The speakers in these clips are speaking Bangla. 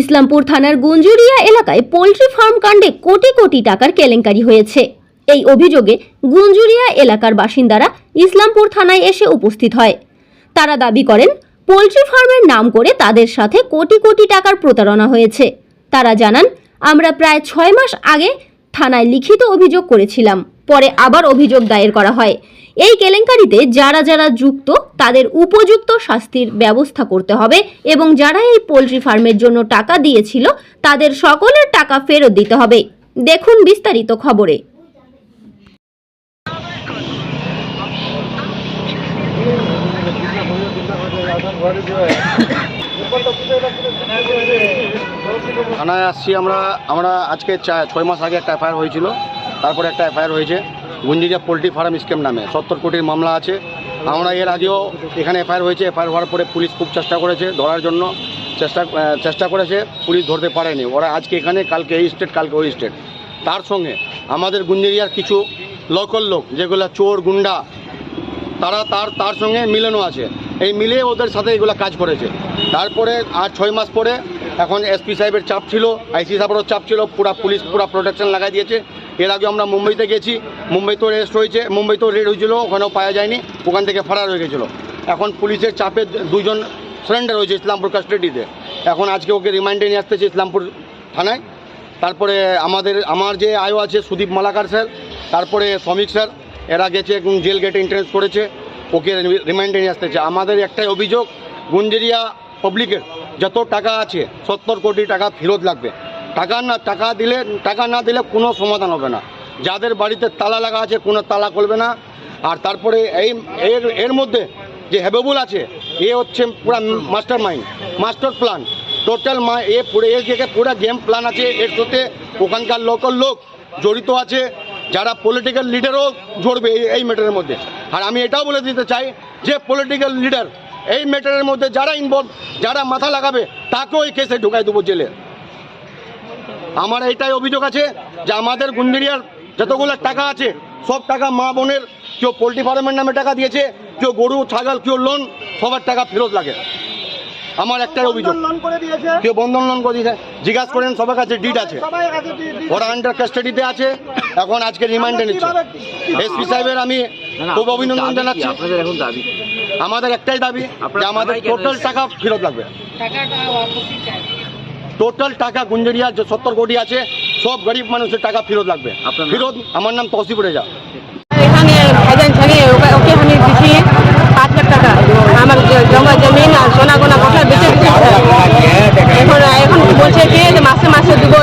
ইসলামপুর থানার গুঞ্জুরিয়া এলাকায় পোলট্রি ফার্ম কাণ্ডে কোটি কোটি টাকার কেলেঙ্কারি হয়েছে। এই অভিযোগে গুঞ্জুরিয়া এলাকার বাসিন্দারা ইসলামপুর থানায় এসে উপস্থিত হয়। তারা দাবি করেন, পোলট্রি ফার্মের নাম করে তাদের সাথে কোটি কোটি টাকার প্রতারণা হয়েছে। তারা জানান, আমরা প্রায় ছয় মাস আগে থানায় লিখিত অভিযোগ করেছিলাম। পরে আবার অভিযোগ দায়ের করা হয়। এই কেলেঙ্কারিতে যারা যারা যুক্ত, তাদের উপযুক্ত শাস্তির ব্যবস্থা করতে হবে এবং যারা এই পোলট্রি ফার্মের জন্য টাকা দিয়েছিল, তাদের সকলের টাকা ফেরত দিতে হবে। দেখুন বিস্তারিত খবরে। থানায় আসছি আমরা। আমরা আজকে ছয় মাস আগে একটা এফআইআর হয়েছিল। তারপরে একটা এফআইআর হয়েছে গুঞ্জিরিয়া পোলট্রি ফার্ম স্কিম নামে। সত্তর কোটির মামলা আছে। আমরা এর আগেও এখানে এফআইআর হয়েছে, এফআইআর হওয়ার পরে পুলিশ খুব চেষ্টা করেছে ধরার জন্য। চেষ্টা চেষ্টা করেছে, পুলিশ ধরতে পারেনি। ওরা আজকে এখানে, কালকে এই স্টেট, কালকে ওই স্টেট। তার সঙ্গে আমাদের গুঞ্জেরিয়ার কিছু লোকাল লোক, যেগুলো চোর, গুন্ডা, তারা তার তার সঙ্গে মিলনও আছে। এই মিলে ওদের সাথে এগুলো কাজ করেছে। তারপরে আর ছয় মাস পরে এখন এসপি সাহেবের চাপ ছিল, আইসি সাহেবেরও চাপ ছিল, পুরা পুলিশ পুরা প্রোটেকশন লাগাই দিয়েছে। এর আগে আমরা মুম্বাইতে গেছি। মুম্বাইতেও রেস্ট হয়েছে মুম্বাইতেও রেড হয়েছিল, ওখানেও পাওয়া যায়নি, ওখান থেকে ফারার হয়ে গেছিল। এখন পুলিশের চাপে দুজন সারেন্ডার হয়েছে ইসলামপুর কাস্টাডিতে এখন আজকে ওকে রিমাইন্ডে নিয়ে আসতেছে ইসলামপুর থানায়। তারপরে আমাদের, আমার যে আয়ো আছে, সুদীপ মালাকার স্যার, তারপরে শ্রমিক স্যার, এরা গেছে জেল গেটে ইন্টারেস্ট করেছে, ওকে রিমাইন্ডে নিয়ে আসতেছে। আমাদের একটাই অভিযোগ, গুঞ্জেরিয়া পাবলিকের যত টাকা আছে, সত্তর কোটি টাকা ফেরত লাগবে। টাকা না, টাকা দিলে, টাকা না দিলে কোনো সমাধান হবে না। যাদের বাড়িতে তালা লাগা আছে, কোনো তালা করবে না। আর তারপরে এই, এর এর মধ্যে যে হেবেবুল আছে, এ হচ্ছে পুরা master mind master plan. Total মা, এ পুরো, এর জায়গায় পুরো গেম প্ল্যান আছে। এর সাথে ওখানকার লোকাল লোক জড়িত আছে। যারা পলিটিক্যাল লিডারও জড়বে এই- এই ম্যাটারের মধ্যে। আর আমি এটাও বলে দিতে চাই যে পলিটিক্যাল লিডার এই ম্যাটারের মধ্যে যারা ইনভলভ যারা মাথা লাগাবে, তাকেও এই কেসে ঢুকাই দেবো জেলে। আমার এইটাই অভিযোগ আছে যে আমাদের গুন্দিরিয়ার যতগুলো টাকা আছে সব টাকা মা বোনের কেউ পোলট্রি ফার্মের নামে টাকা দিয়েছে কেউ গরু ছাগল কেউ লোন সবার টাকা ফেরত লাগে। আমার একটাই অভিযোগ। লোন করে দিয়েছে। কেউ বন্ধন লোন করে দিয়েছে। জিজ্ঞাসা করেন সবার কাছে ডিট আছে। ওরা আন্ডার কাস্টাডিতে আছে। এখন আজকে রিমান্ডে নিচ্ছে। এসপি সাহেবের আমি খুব অভিনন্দন জানাচ্ছি। দাবি আমাদের একটাই দাবি যে আমাদের টোটাল টাকা ফেরত লাগবে। টোটাল টাকা গুঞ্জরিয়া যে সত্তর কোটি আছে সব গরিব মানুষের টাকা ফেরত লাগবে? ফেরত আমার নাম তহসিব রেজা। এখানে ওকে ওকে আমি দিছি পাঁচ লাখ টাকা। আমার জমা জমিন আর সোনা গোনা কথা বেঁচে দিচ্ছি এখন এখন বলছে কি যে মাসে মাসে দিব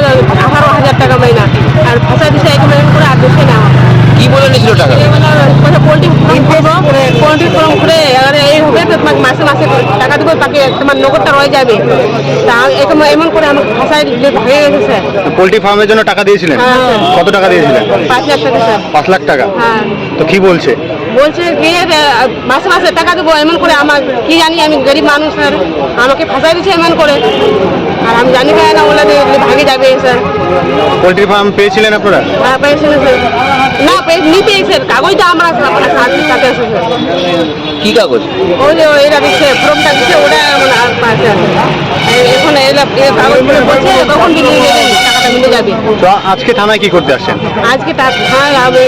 আঠারো হাজার টাকা মাইনা আর ফসা দিছে এখন এরকম করে আর দিচ্ছে না কি বলে নিয়েছিল টাকা? পোল্ট্রি ফার্ম করব পোল্ট্রি ফার্ম করে এবারে এই হবে তো তোমাকে মাসে মাসে টাকা দিব তাকে তোমার নগদটা রয়ে যাবে। তা এরকম এমন করে আমার ফসাই ভাগে গেছে। স্যার পোলট্রি ফার্মের জন্য টাকা দিয়েছিলেন? হ্যাঁ। কত টাকা দিয়েছিলেন? পাঁচ লাখ টাকা স্যার। পাঁচ লাখ টাকা? হ্যাঁ। তো কি বলছে? বলছে কি মাসে মাসে টাকা দেবো এমন করে আমার কি জানি আমি গরিব মানুষ স্যার। আমাকে ফাঁসাই দিচ্ছে এমন করে। আর আমি জানি না ওলা ভাগে যাবে স্যার। পোলট্রি ফার্ম পেয়েছিলেন আপনারা? হ্যাঁ পেয়েছে না স্যার। না নিতে কাগজটা আমরা আপনার সাথে সাথে আছে কি কাগজ? ওই যে এরা দিচ্ছে ফর্মটা দিচ্ছে ওটা আমার পাশে আছে। এখন এলা কাগজ বলছে কখন মিলিয়ে দেবেন টাকাটা মিলে যাবে তো আজকে থানায় কি করতে আসছেন আজকে তার হ্যাঁ আমি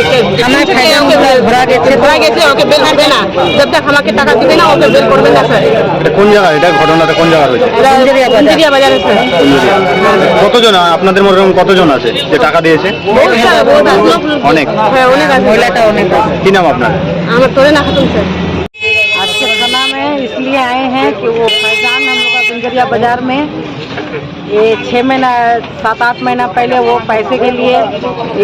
ঘোরা গেছে ঘোরা গেছে ওকে বেল হবে না জব তক আমাকে টাকা দিবে না ওকে বেল করবে না স্যার এটা কোন জায়গায় এটা ঘটনাটা কোন জায়গায় হয়েছে ইন্দিরিয়া বাজারে স্যার কতজন আপনাদের মনে হয় কতজন আছে যে টাকা দিয়েছে বহুত স্যার বহুত আছে। অনেক? হ্যাঁ অনেক আছে মহিলাটা অনেক কি নাম আপনার আমার তোরে না খাতুন স্যার आज के थाना में इसलिए आए हैं कि वो फैजान हम लोग का गुंजरिया बाजार में ये छः महीना सात आठ महीना पहले वो पैसे के लिए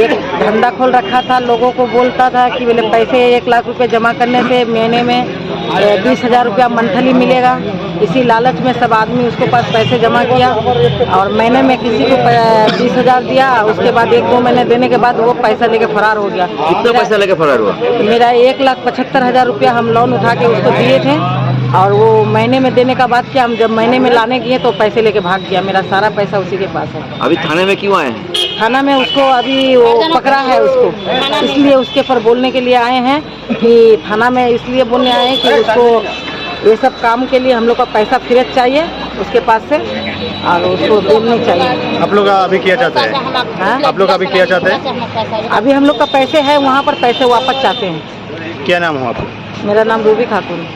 एक धंधा खोल रखा था। लोगों को बोलता था कि बोले पैसे एक लाख रुपए जमा करने से महीने में बीस हज़ार रुपया मंथली मिलेगा। इसी लालच में सब आदमी उसके पास पैसे जमा किया और महीने में किसी को बीस हज़ार दिया। उसके बाद एक दो महीने देने के बाद वो पैसा लेके फरार हो गया। कितना पैसा लेके फरार हुआ? मेरा एक लाख पचहत्तर हज़ार रुपया हम लोन उठा के उसको दिए थे। और वो महीने में देने का बाद क्या हम जब महीने में लाने गए तो पैसे लेके भाग गया मेरा सारा पैसा उसी के पास है। अभी थाने में क्यों आए हैं? थाना में उसको अभी वो पकड़ा है उसको। इसलिए उसके ऊपर बोलने के लिए आए हैं कि थाना में इसलिए बोलने आए हैं कि उसको ये सब काम के लिए हम लोग का पैसा फिरत चाहिए उसके पास से और उसको देनी चाहिए। आप लोग अभी किया चाहते हैं? हाँ? आप लोग अभी किया चाहते हैं? अभी हम लोग का पैसे है वहाँ पर पैसे वापस चाहते हैं। क्या नाम हो आप मेरा नाम रूबी खातून।